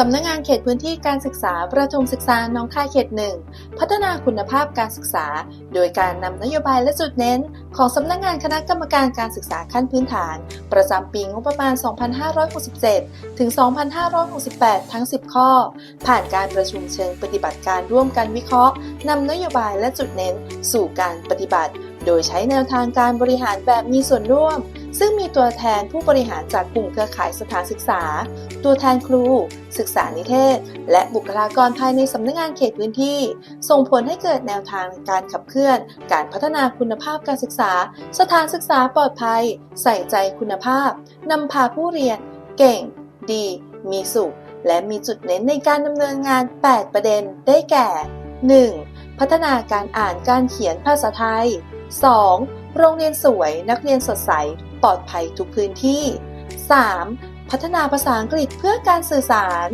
สำนักงานเขตพื้นที่การศึกษาประถมศึกษาน้องคายเขตหนึ่งพัฒนาคุณภาพการศึกษา โดยการนำนโยบายและจุดเน้น ของสำนักงานคณะกรรมการการศึกษาขั้นพื้นฐาน ประจำปีงบประมาณ 2567 ถึง 2568 ทั้ง 10 ข้อ ผ่านการประชุมเชิงปฏิบัติการร่วมกันวิเคราะห์นำนโยบายและจุดเน้น สู่การปฏิบัติ โดยใช้แนวทางการบริหารแบบมีส่วนร่วม ซึ่งมีตัวแทนผู้บริหารจากกลุ่มเครือข่ายสถานศึกษา ตัวแทนครู ศึกษานิเทศ และบุคลากรภายในสำนักงานเขตพื้นที่ ส่งผลให้เกิดแนวทางการขับเคลื่อน การพัฒนาคุณภาพการศึกษา สถานศึกษาปลอดภัย ใส่ใจคุณภาพนำพาผู้เรียน เก่ง ดี มีสุข และมีจุดเน้นในการดำเนินงาน 8 ประเด็น ได้แก่ 1. พัฒนาการอ่านการเขียนภาษาไทย 2. โรงเรียนสวย นักเรียนสดใส ลอดภัยทุกพื้นที่ 3. พัฒนาภาษาอังกฤษเพื่อการสื่อสาร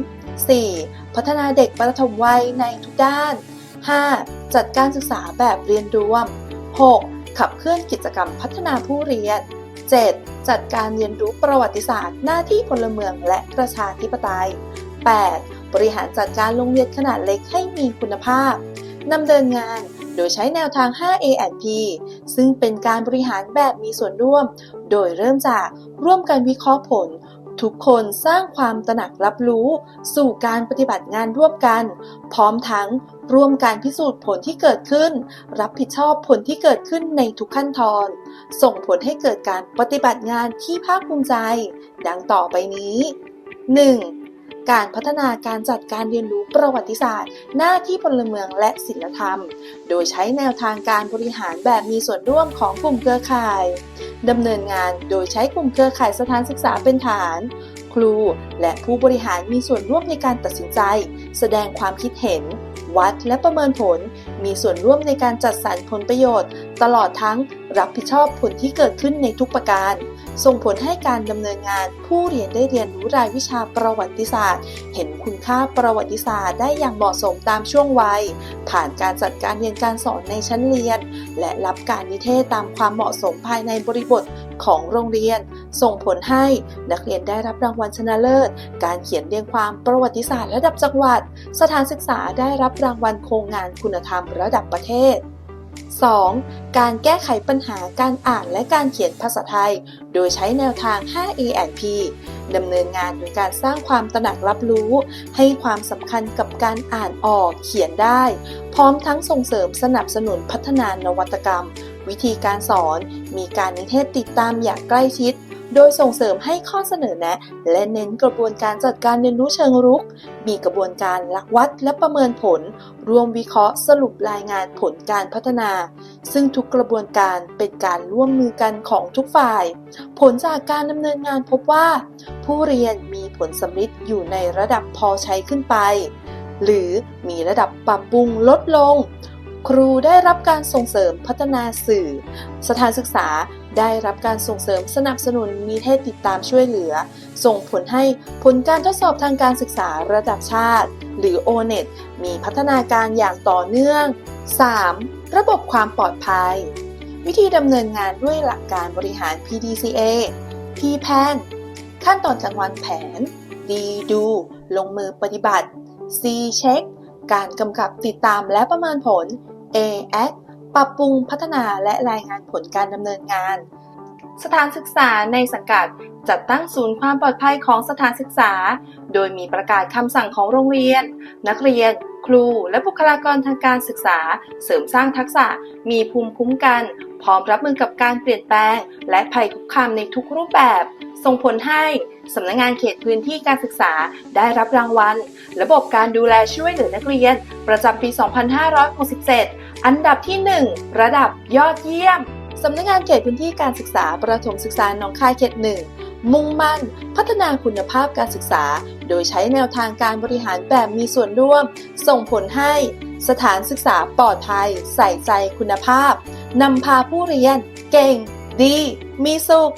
4. พัฒนาเด็กประถมวัยในทุกด้าน 5. จัดการศึกษาแบบเรียนรวม 6. ขับเคลื่อนกิจกรรมพัฒนาผู้เรียน 7. จัดการเรียนรู้ประวัติศาสตร์ หน้าที่พลเมืองและประชาธิปไตย 8. บริหารจัดการโรงเรียนขนาดเล็กให้มีคุณภาพนำเดินงานโดยใช้แนวทาง 5A&P ซึ่งเป็นการบริหารแบบมีส่วนร่วม โดยเริ่มจากร่วมกันวิเคราะห์ผล ทุกคนสร้างความตระหนักรับรู้ สู่การปฏิบัติงานร่วมกัน พร้อมทั้งร่วมการพิสูจน์ผลที่เกิดขึ้น รับผิดชอบผลที่เกิดขึ้นในทุกขั้นตอน ส่งผลให้เกิดการปฏิบัติงานที่ภาคภูมิใจ ดังต่อไปนี้ 1. การพัฒนาการจัดการเรียนรู้ประวัติศาสตร์ หน้าที่พลเมืองและศิลธรรม โดยใช้แนวทางการบริหารแบบมีส่วนร่วมของกลุ่มเครือข่ายดำเนินงานโดยใช้กลุ่มเครือข่ายสถานศึกษาเป็นฐาน ครู และผู้บริหารมีส่วนร่วมในการตัดสินใจ แสดงความคิดเห็น วัดและประเมินผล มีส่วนร่วมในการจัดสรรผลประโยชน์ ตลอดทั้งรับผิดชอบผลที่เกิดขึ้นในทุกประการ ส่งผลให้การดำเนินงานผู้เรียนได้เรียนรู้รายวิชาประวัติศาสตร์ เห็นคุณค่าประวัติศาสตร์ได้อย่างเหมาะสมตามช่วงวัย ผ่านการจัดการเรียนการสอนในชั้นเรียน และรับการนิเทศตามความเหมาะสมภายในบริบทของโรงเรียน ส่งผลให้นักเรียนได้รับรางวัลชนะเลิศ การเขียนเรียงความประวัติศาสตร์ระดับจังหวัด สถานศึกษาได้รับรางวัลโครงงานคุณธรรมระดับประเทศ 2. การแก้ไขปัญหาการอ่านและการเขียนภาษาไทย โดยใช้แนวทาง 5E&P ดำเนินงานโดยการสร้างความตระหนักรับรู้ ให้ความสำคัญกับการอ่านออกเขียนได้ พร้อมทั้งส่งเสริมสนับสนุนพัฒนานวัตกรรม วิธีการสอน มีการนิเทศติดตามอย่างใกล้ชิด โดยส่งเสริมให้ข้อเสนอแนะ และเน้นกระบวนการจัดการเรียนรู้เชิงรุก มีกระบวนการลักวัดและประเมินผล รวมวิเคราะห์สรุปรายงานผลการพัฒนา ซึ่งทุกกระบวนการเป็นการร่วมมือกันของทุกฝ่าย ผลจากการดำเนินงานพบว่า ผู้เรียนมีผลสำลิดอยู่ในระดับพอใช้ขึ้นไป หรือมีระดับปรับปรุงลดลง ครูได้รับการส่งเสริมพัฒนาสื่อ สถานศึกษา ได้รับการส่งเสริมสนับสนุนนิเทศติดตามช่วยเหลือ ส่งผลให้ผลการทดสอบทางการศึกษาระดับชาติ หรือ O-NET มีพัฒนาการอย่างต่อเนื่อง 3. ระบบความปลอดภัย วิธีดำเนินงานด้วยหลักการบริหาร PDCA P-PAN ขั้นตอนการวางแผน D ดู ลงมือปฏิบัติ C เช็ค การกำกับติดตามและประมินผล A Act ปรับปรุงพัฒนาและรายงานผลการดำเนินงาน สถานศึกษาในสังกัดจัดตั้งศูนย์ความปลอดภัยของสถานศึกษา โดยมีประกาศคำสั่งของโรงเรียน นักเรียน ครู และบุคลากรทางการศึกษา เสริมสร้างทักษะ มีภูมิคุ้มกัน พร้อมรับมือกับการเปลี่ยนแปลง และภัยคุกคามในทุกรูปแบบ ส่งผลให้สำนักงงานเขตพื้นที่การศึกษาได้รับรางวัล ระบบการดูแลช่วยเหลือนักเรียน ประจำปี 2567 อันดับที่ 1 ระดับยอดเยี่ยม สำนักงานเขตพื้นที่การศึกษาประถมศึกษาหนองคายเขตหนึ่งมุ่งมั่น พัฒนาคุณภาพการศึกษา โดยใช้แนวทางการบริหารแบบมีส่วนร่วม ส่งผลให้ สถานศึกษาปลอดภัย ใส่ใจคุณภาพนำพาผู้เรียน เก่ง ดี มีสุข